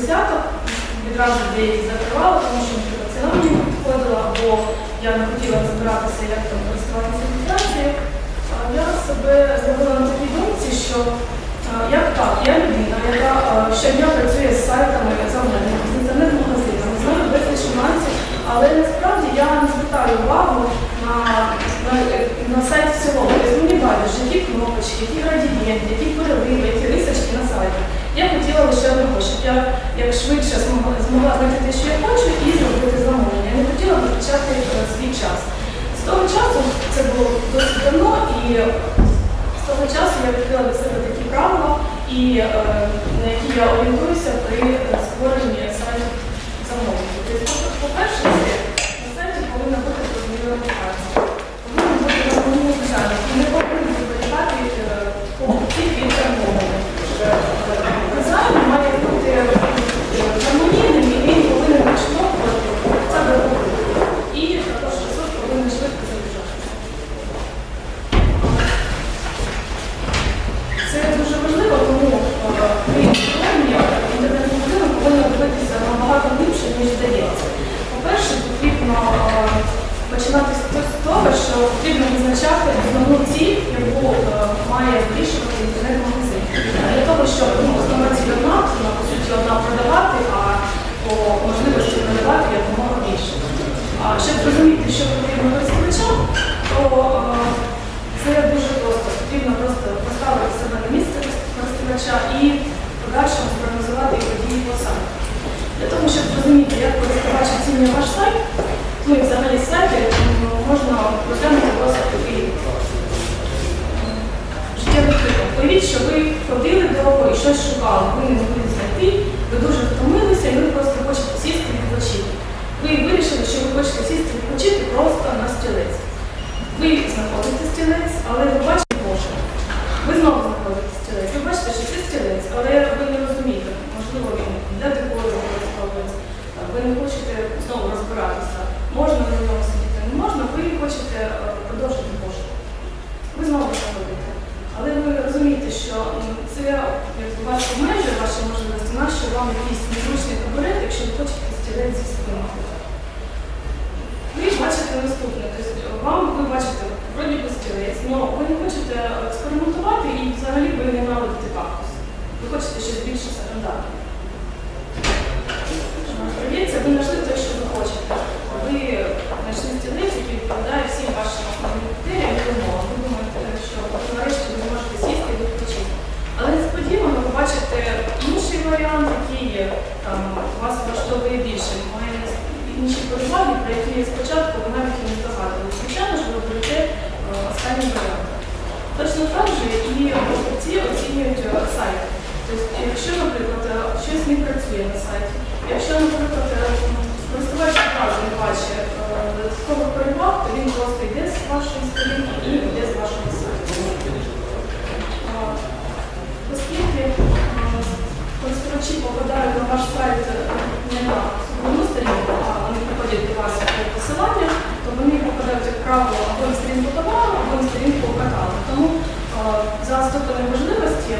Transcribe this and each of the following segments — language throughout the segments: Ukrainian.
десяток, відразу деякі закривала, тому що наприклад, ціна мені підходила, або я не хотіла розбиратися, як там користуватися інформацією. А Я себе зробила на такій думці, що як так, я людина, яка щодня працює з сайтами замовлення, з інтернет-магазинами, знаю безліч нюансів, але насправді я не звертаю увагу на, на, на сайт в. Тобто мені байдуже, які кнопочки, які градієнти, які переливи, які рисочки на сайті. Я хотіла лише одного, щоб я як швидше змогла, змогла те, що я хочу, і зробити замовлення. Я не хотіла витрачати е, свій час. З того часу це було досить давно, і з того часу я відкрила для себе такі правила, і, е, на які я орієнтуюся при е, створенні сайту замовлення. Тобто, по- по-перше, це на сайті повинна бути зрозуміла інформація. Повинна бути дизайну. І зберігати е, покупців від замовлення. Дизайн має бути гармонійним і він повинен відштовхувати. І також ресурс повинен швидко заряджатися. Це дуже важливо, тому при інтернет-магазину повинно дивитися набагато глибше, ніж здається. По-перше, потрібно починати з того, що потрібно визначати основну ціль, яку е, має вирішувати інтернет-магазин. Для того, щоб ну, основна ціль одна, вона по суті одна продавати, а по можливості продавати якомога більше. А щоб зрозуміти, що потрібно користувачам, то е, це дуже просто. Потрібно просто поставити себе на місце користувача і в подальшому спрогнозувати його дії по сайту. Для того, щоб зрозуміти, як користувач оцінює ваш сайт, ну і взагалі сайти, можна розглянути досить такий життєвий приклад. Уявіть, що ви ходили довго і щось шукали, ви не могли знайти, ви дуже втомилися і ви просто хочете сісти і відпочити. Ви хочете сісти відпочити просто на стілець. Ви знаходите стілець, але ви бачите Боже. Ви знову знаходите стілець. Ви бачите, що це стілець, але ви не розумієте, можливо, він для декору використовується. Там, Ви не хочете знову розбиратися. Можна на ньому сидіти, не можна, ви хочете е, продовжити Боже. Ви знову знаходите. Але ви розумієте, що м, це як у вас обмежує ваші можливості, нащо вам якийсь незручний табурет, якщо ви хочете стілець зі спинкою. Ви бачите наступне, тобто вам ви бачите вроді би стілець, але ви не хочете експериментувати і взагалі ви не наводите кактус. Ви хочете щось більше стандартне. Здається, ви знайшли те, що ви хочете. Ви знайшли стілець, який відповідає всім вашим основним критеріям і вимогам. Ви думаєте, що от нарешті ви можете сісти і відпочити. Але несподівано ви бачите інший варіант, там, вас влаштовує більше. Має інші переваги, про які спочатку ви навіть не здогадувалися. Звичайно ж, ви оберете е, останній варіант. Точно так же і покупці оцінюють е, сайт. Тобто, якщо, наприклад, е, щось не працює на сайті, якщо, наприклад, користувач не бачить додаткових переваг, то він просто йде з вашої сторінки і йде з вашого сайту. Користувачі попадають на ваш сайт е, не на одну сторінку, а вони приходять до вас по посилання, то вони попадають, як правило, або на сторінку товару, або на сторінку каталогу. Тому е, за ступенем важливості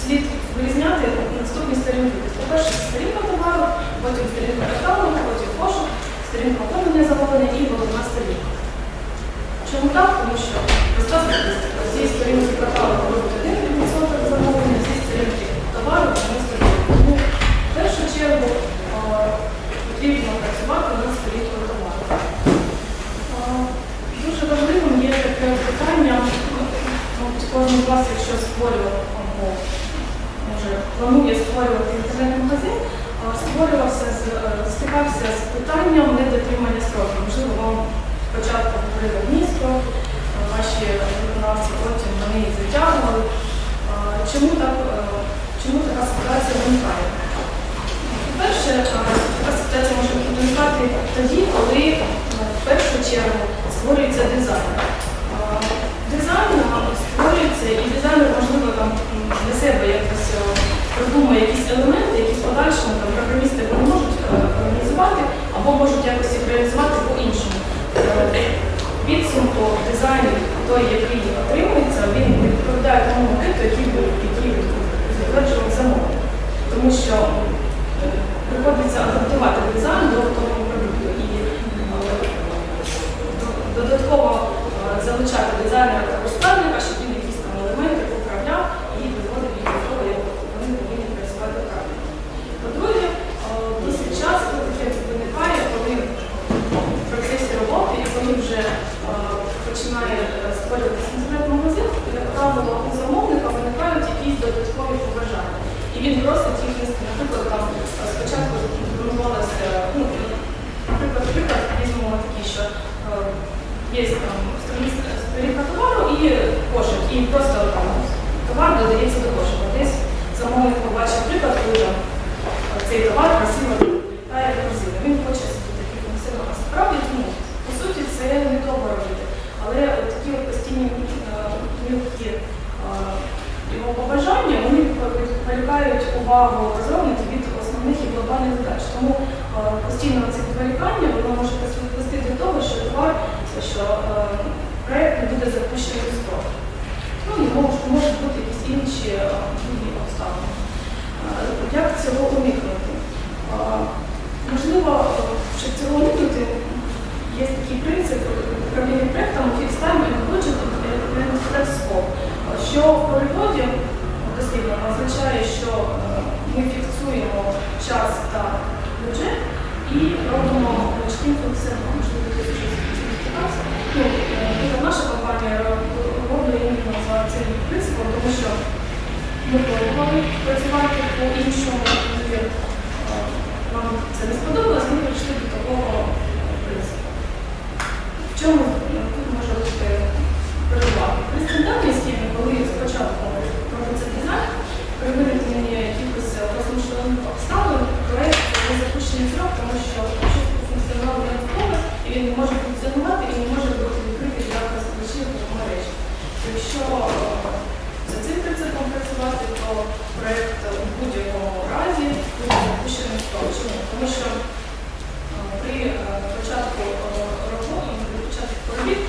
слід вирізняти наступні сторінки. Тобто, По-перше, сторінка товару, потім сторінка каталогу, потім пошук, сторінка оформлення замовлення і головна сторінка. Чому так? Тому що проста статистика. Зі сторінки каталогу робить 1% замовлення, зі сторінки товару 90%. Тому перш планує створювати інтернет-магазин, створювався з е, стикався з питанням недотримання строків. Можливо, вам спочатку говорили місто, е, ваші виконавці потім вони затягували. Чому так е, чому така ситуація виникає? По-перше, така ситуація може виникати тоді, коли в першу чергу створюється. Дизайн е, створюється і дизайнер, можливо, там м, для себе якось е, придумає якісь елементи, які в подальшому там, програмісти вони можуть е, реалізувати або можуть якось їх реалізувати по-іншому. Е, Підсумку дизайну, той, який отримується, він відповідає тому макету, який затверджував замовник. Тому що е, приходиться адаптувати дизайн до готового продукту і е, додатково е, залучати дизайнера та розставника, щоб він якісь там елементи поправляв і доводив їх до того, як вони повинні працювати правильно. По-друге, е, досить часто таке виникає, коли в процесі роботи і коли вже е, починає е, створюватися інтернет-магазин, як правило, у замовника виникають якісь додаткові побажання. І він просить їх нести. Наприклад, там е, спочатку планувалося, ну, наприклад, приклад візьмемо такий, що е, є там сторінка сторінка товару і кошик, і просто там товар додається до кошика. Десь замовник побачив приклад, коли там е, цей товар красиво виглядає корзина. Він хоче собі такий функціонал. Справді, ну, по суті, це не довго робити. Але от такі от постійні е, мілкі е, його побажання, вони відволікають увагу розробників від основних і глобальних. Тому е, постійно це відволікання воно може призвести до того, що товар, що е, проєкт не буде запущений строк. Ну, і можуть, бути якісь інші е, обставини. Як цього уникнути? Можливо, щоб цього уникнути, є такий принцип управління проєктом and Flex Scope, що в переводі дослівно означає, що ми фіксуємо час та бюджет і робимо чітким функціонал. Можливо, стикався. Ну, е, наша компанія робить іменно за цим принципом, тому що ми пробували працювати по іншому е, нам це не сподобалось, ми прийшли до такого принципу. В чому е, тут може бути перевага? При стандартній схемі, коли спочатку робиться дизайн, при виникненні якихось розміщених обставин, проєкт не запущений в срок, тому що чітко функціонал не готовий, і він не може функціонувати і не може бути відкритий для користувачів мережі. Якщо е, за цим принципом працювати, то проєкт у будь-якому разі буде запущений в срок. Чому? Тому що е, при е, початку е, роботи, при початку робіт,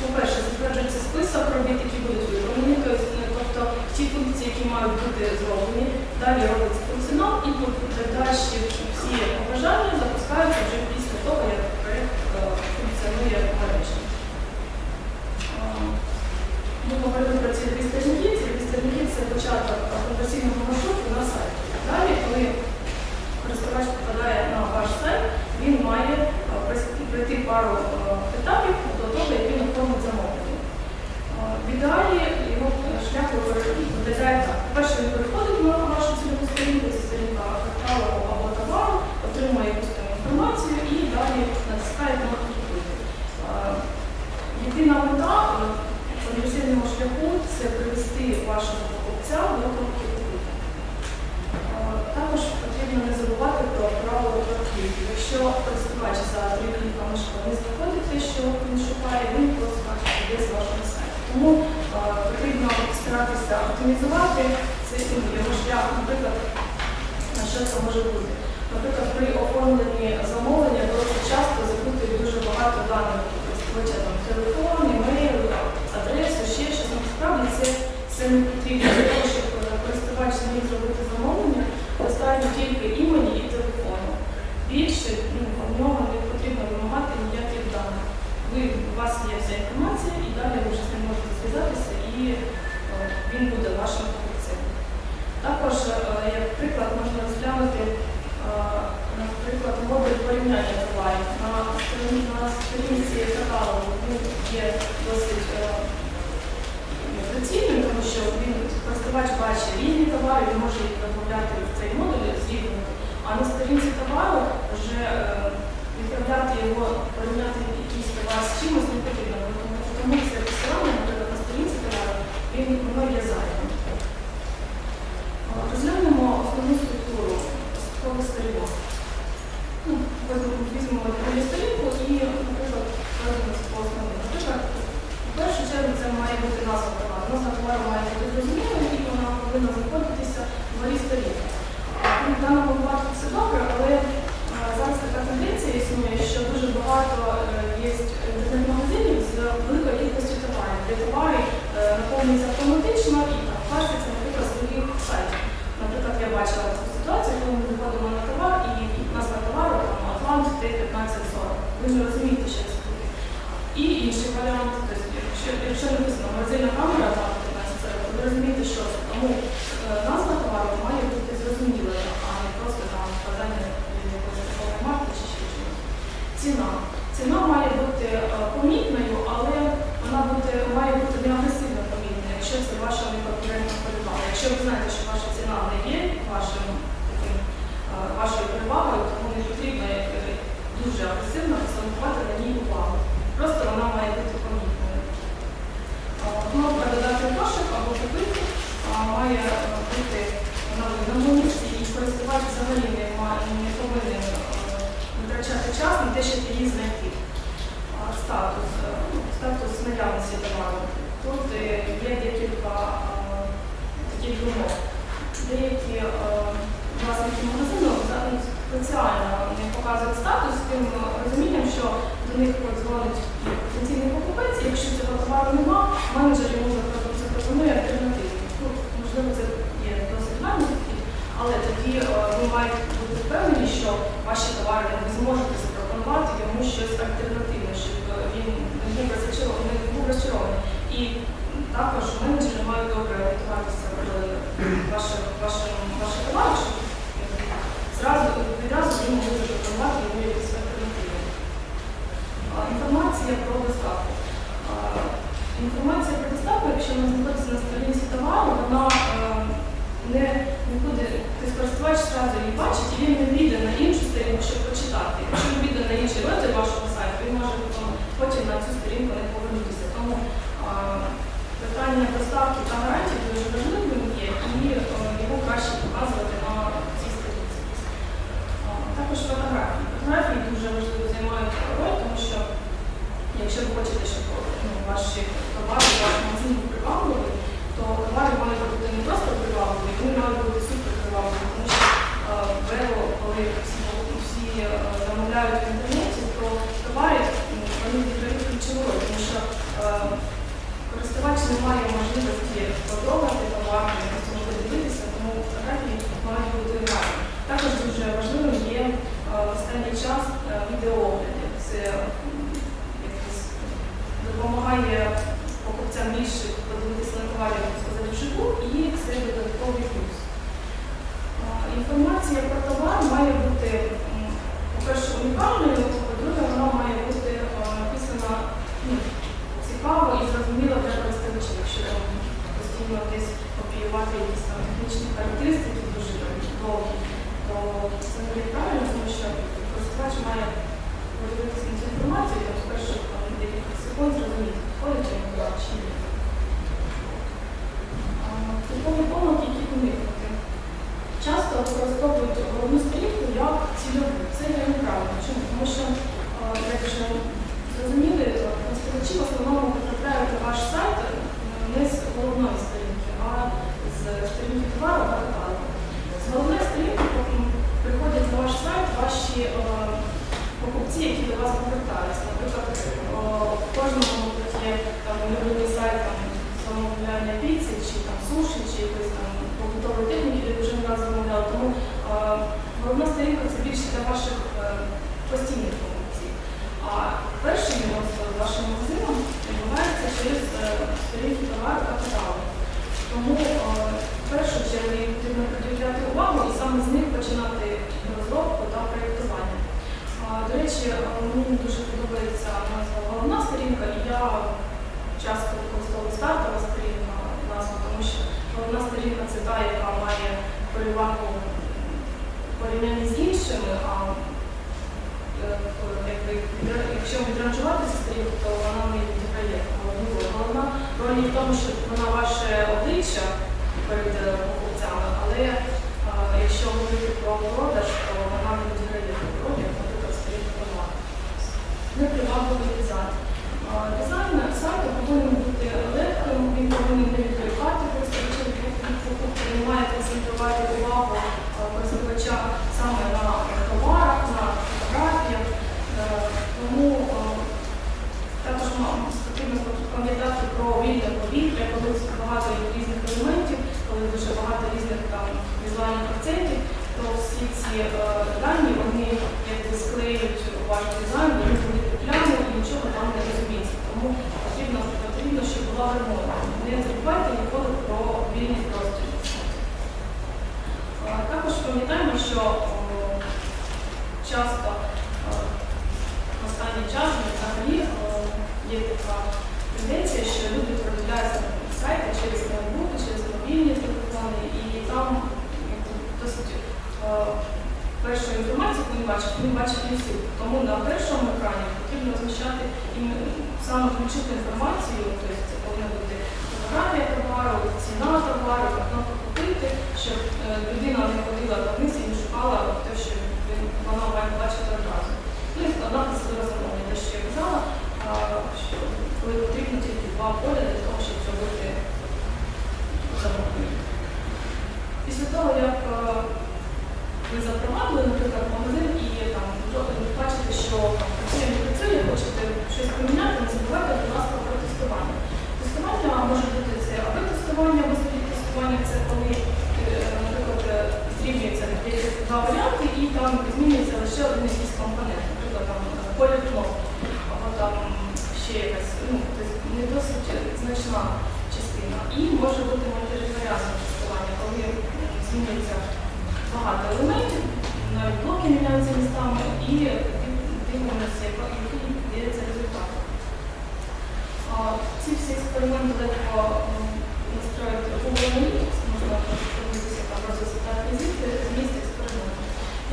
по-перше, затверджується список робіт, які будуть виконані, тобто тобто ті функції, які мають бути зроблені, далі робиться функціонал і подальші всі побажання запускаються вже після того, як проєкт е, функціонує в. Е, Ми говорили про ці дві сторінки. Ці це початок конверсійного маршруту на сайті. Далі, коли користувач попадає на ваш сайт, він має е, прос- пройти пару е, етапів до того, як він оформить замовлення. Е, В ідеалі його е, шлях виглядає так. Перше він переходить на вашу цільову сторінку, це сторінка каталогу або товару, отримує якусь там інформацію і далі натискає на «Купити». Е, Єдина мета е, конверсійного шляху це привести вашого покупця до кнопки «Купити». Е, Також потрібно не забувати про правило про. Якщо користувач за три кліка не знаходить те, що він шукає, він просто йде з вашого сайту. Тому е, потрібно старатися оптимізувати цей його шлях, наприклад, що це може бути. Наприклад, при оформленні замовлення досить часто запитують дуже багато даних користувача, там телефон, імейл, адресу, ще щось. Насправді це, це не потрібно для того, щоб е, користувач зміг зробити замовлення, достатньо тільки імені і телефону. Більше ну, в нього не потрібно вимагати ніяких даних. Ви, у вас є вся інформація, і далі ви вже з ним можете зв'язатися, і е, він буде вашим покупцем. Також, е, як приклад, можна розглянути, наприклад, модуль порівняння товарів. На на сторінці каталогу він є досить доцільним, що він користувач бачить різні товари, він може їх додати в цей модуль, з'єднувати. А на сторінці товару вже е, відправляти його, порівняти якийсь товар з чимось не потрібно. Тому, це посилання, наприклад, на сторінці товару, він воно є зайвим. Е, Розглянемо основну структуру структуру сторінок. Ну, візьмемо другу сторінку і, наприклад, по основним. Наприклад, в першу чергу це має бути назва товару. Назва товару має бути зрозумілою і вона повинна знаходитися в горі сторінки. Ну, В даному випадку це добре, але е, зараз така тенденція існує, що дуже багато е, є інтернет-магазинів з великою кількістю товарів, де товари е, наповнюються автоматично і там пластиться, наприклад, з других сайтів. Наприклад, я бачила таку ситуацію, коли ми виходимо на товар і назва товару Атлант Т-1540. Ви ж розумієте, що це таке. І інший варіант, тобто, якщо, написано морозильна камера Атлант 1540, то ви розумієте, що це. Тому е, назва товару має бути зрозумілою, а не просто там вказання якоїсь торгової марки чи ще чогось. Ціна. Ціна має бути е, помітною, але вона бути, має бути не агресивно помітною, якщо це ваша неконкурентна перевага. Якщо ви знаєте, що ваша ціна не є вашим таким, е, вашою перевагою, тому не потрібно дуже агресивно акцентувати на ній увагу. Просто вона має бути помітною. Кнопка додати кошик або купити має е, бути на місці і користувач взагалі не, має, не повинен е, витрачати час на те, щоб її знайти. Статус, е, ну, статус наявності товару. Тут є декілька таких вимог. Деякі власники магазину спеціально не показують статус з тим розумінням, що до них подзвонить потенційний покупець, якщо цього товару нема, менеджер йому запропонує альтернативу. Ну, можливо, це є досить гарний але тоді е, ви маєте бути впевнені, що ваші товари ви зможете запропонувати йому щось альтернативне, щоб е, він не був розчарований. І також менеджери мають добре орієнтуватися в ваших ваших ваших щоб е, відразу ви могли запропонувати йому Інформація про доставку. Інформація про доставку, якщо вона знаходиться на сторінці товару, вона е, не, не буде, тобто користувач одразу її бачить, і він не вийде на іншу сторінку, щоб почитати. Якщо він вийде на інший розділ вашого сайту, він може потім, на цю сторінку не повернутися. Тому питання доставки та гарантії дуже важливим є, і е, його краще показувати на цій сторінці. Також. Фотографії головна сторінка це більше для ваших е, постійних покупців. А перший з вашим магазином відбувається через е, сторінки товару та. Тому е, в першу чергу їм потрібно приділяти увагу і саме з них починати розробку та проєктування. До речі, е, мені дуже подобається назва головна сторінка, і я часто використовую стартова сторінка назву, тому що головна сторінка це та, яка перевагу в порівнянні з іншими, а е, якщо відранжувати сестрів, то вона не відіграє. Головна роль не в тому, що вона ваше обличчя перед е, покупцями, але е, якщо говорити про продаж, то вона не відіграє роль, як, наприклад, сторін товару. Непривабливий дизайн. Дизайн сайту повинен бути легким, він повинен не відволікати користувачів він має концентрувати увагу саме на товарах, на фотографіях. Е, Тому е, також потрібно пам'ятати про вільне повітря, коли багато різних елементів, коли дуже багато різних там візуальних акцентів, то всі ці е, дані вони якби склеюють ваш дизайн, вони будуть плями і нічого там не розуміється. Тому потрібно, потрібно, щоб була гармонія. Не забувайте ніколи про вільний простір. Е, Також пам'ятаємо, що е, часто е, в останній час ну, взагалі е, є така тенденція, що люди продивляються на сайти через ноутбуки, через мобільні телефони, і там якби, досить е, першу інформацію, яку вони бачать, вони бачать не всю. Тому на першому екрані потрібно розміщати ім- саме ключову інформацію, тобто це повинна бути фотографія товару, ціна товару, кнопка купити, щоб е, людина не ходила по вниз і не шукала те, що він- вона має бачити одразу. Ну і складати себе замовлення, те, що я казала, а, що коли потрібно тільки два поля для того, щоб зробити замовлення. Після того, як е, ви запровадили, наприклад, магазин і там ви бачите, що працює, працює, хочете щось поміняти, не забувайте, будь ласка, про тестування. Тестування може бути це або тестування, або тестування це коли, е, наприклад, е, зрівнюється два варіанти і там змінюється лише один якийсь компонент, наприклад, там колір кнопки, або там ще не досить значна частина. І може бути мультиваріантне тестування, коли змінюється багато елементів, навіть блоки міняються містами і дивимося, який дається результат. Ці всі експерименти легко настроїти Google Analytics, можна подивитися там результатні звіти, зміст експерименту.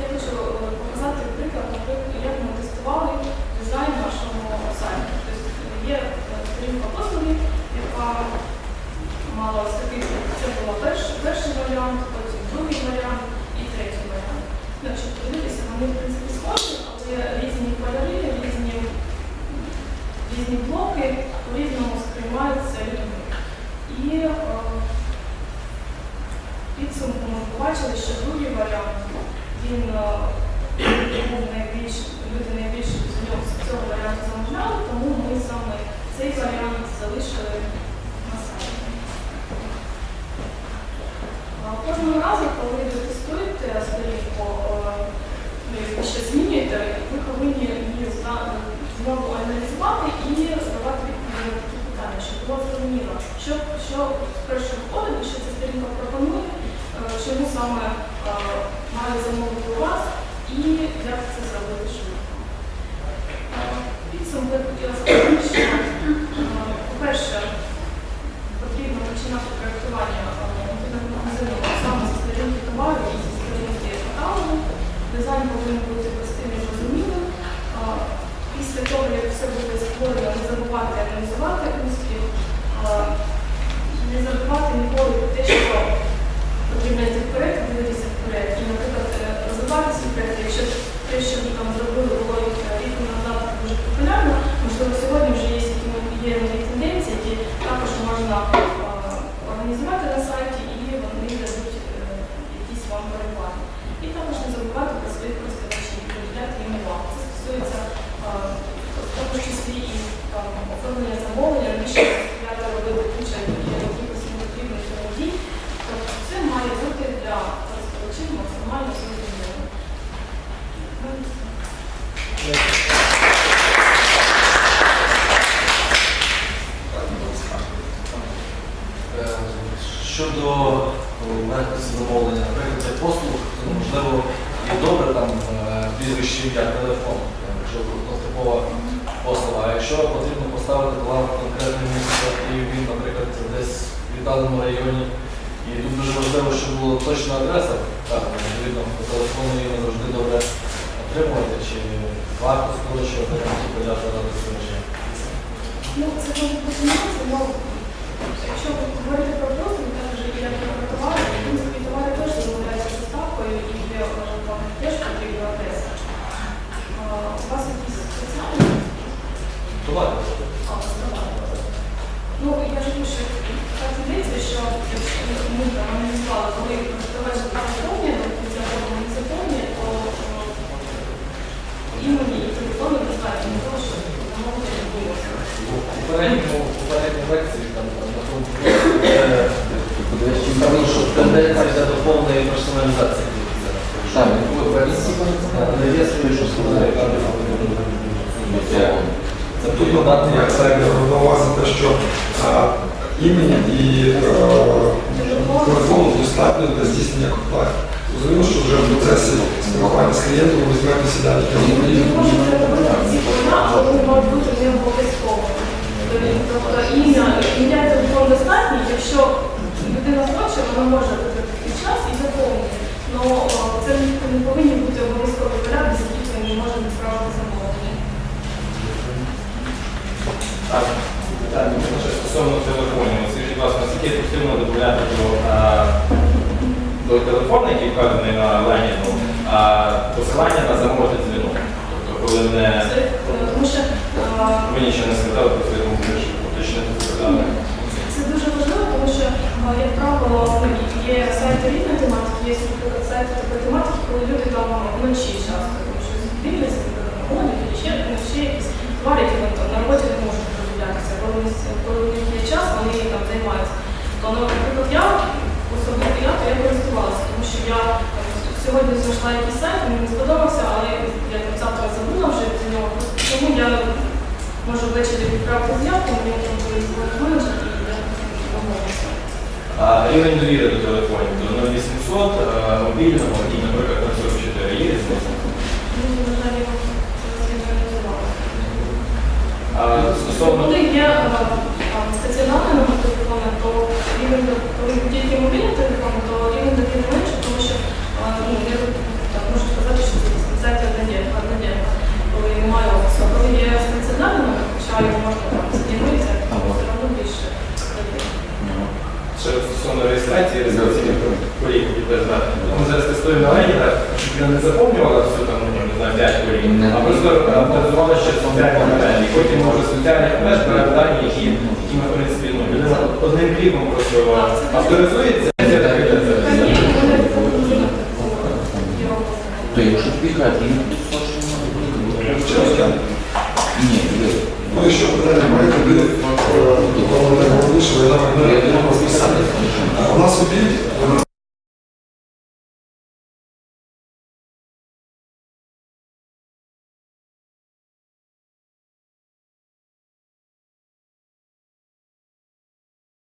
Я хочу е, показати приклад, наприклад, як ми тестували дизайн нашого сайту. Тобто є сторінка послуги, яка мала ось такий, це був перший, перший варіант, потім другий варіант і третій варіант. Якщо подивитися, вони в принципі схожі, але різні кольори, різні, різні блоки по-різному сприймаються людьми. І е, підсумку ми побачили, що другий варіант він е, був найбільш, люди найбільше з цього варіанту замовляли, тому ми саме цей варіант залишили на сайті. Кожного разу, коли ви тестуєте сторінку, е, ну, ви щось змінюєте, ви повинні її знову аналізувати і задавати такі питання, щоб було зрозуміло, що, що вперше входить, що ця сторінка пропонує, е, чому саме е, має замовити у вас і як це зробити швидко. Е, Підсумки я хотіла сказати, що, е, по-перше, потрібно починати проєктування інтернет-магазину саме зі сторінки товару і зі сторінки каталогу. Дизайн повинен бути простим і зрозумілим. А, Після того, як все буде створено, не забувати аналізувати успіх, а, не забувати ніколи про те, що потрібно йти вперед, дивитися вперед. І, наприклад, е, розвивати свій проєкт, якщо те, що ви там зробили, було е, рік назад дуже популярно, можливо, сьогодні вже є які є нові тенденції, які також можна е, організувати на сайті і вони дадуть е, якісь вам переклади. І також не забувати про своїх користувачів, приділяти їм увагу. Це стосується е, в тому числі і там, оформлення замовлення, раніше я робила куча якихось непотрібних дій. Тобто це має бути для користувачів максимально зрозуміло. Е, Щодо легкості замовлення, наприклад, для послуг, то можливо і добре там е, прізвище ім'я, телефон, е, якщо типова послуга. А якщо потрібно поставити товар в конкретне місце і він, наприклад, десь в віддаленому районі І тут дуже важливо, щоб була точна адреса, так, відповідно, по телефону її не завжди добре отримувати, чи варто скорочувати ті поля заради споживача. Ну, це може бути але якщо говорити про товари, в принципі, товари теж замовляються з доставкою і е, вам теж потрібна адреса. У вас якісь спеціальні? Товари. А, у вас товари. Ну, я ж що так здається, що ми там аналізували, коли товар заповнює, до закону не заповнює, то е, імені і телефону достатньо для того, щоб замовити відбулося. Попередньому лекції там на тому е, що тенденція для доповненої персоналізації. Так. Не є що сказали, Тут додати я як те, що імені і е, телефону достатньо для здійснення. Зрозуміло, що вже в процесі спілкування з клієнтом ви візьмете сідання. Ці але бути не обов'язково. Тобто ім'я, ім'я телефон достатньо, якщо людина хоче, вона може витратити час і заповнити. Але це не повинні бути обов'язкові поля, без яких ми не можемо відправити замовлення. Так, питання стосовно телефонів. Скажіть, будь ласка, наскільки ефективно додати до, до телефону, який вказаний на Леніну, а, посилання на замовити дзвінок? Тобто, коли не е, Тому що мені ще не сказали, то я думаю, що уточнити сказали. Це дуже важливо, тому що, е, як правило, є сайти різної тематики, є сайти такої тематики, коли люди там вночі часто тому що дивляться, ходять, і ще, ще якісь твари, які вони там на роботі не можуть розділятися. Коли, коли у них є час, вони там займаються. То, наприклад, я особисто я, то я користувалася, тому що я сьогодні знайшла якийсь сайт, мені не сподобався, але я там завтра забула вже за нього. Тому я можу ввечері відправити заявку, мені там менеджер і я домовлюся. А, рівень довіри до телефонів, до 0800, мобільного і, наприклад, 044 є різниця? Ну, на стосовно Коли є е, стаціонарний номер телефону, то рівень тільки мобільний телефон, то рівень довіри менше, тому що е, ну, я можу сказати, що це однодєлька, однодєлька, коли немає офісу. А коли є стаціонарний номер, хоча його можна там змінитися, то все одно більше. Ще стосовно реєстрації реєстраційних які теж знати. Ми зараз тестуємо на щоб я не заповнювала всю там, ну, не знаю, 5 колій, а просто авторизувала ще соціальні мережі. Потім може соціальних мереж бере дані, які, ми, в принципі, ну, людина одним кліком просто авторизується.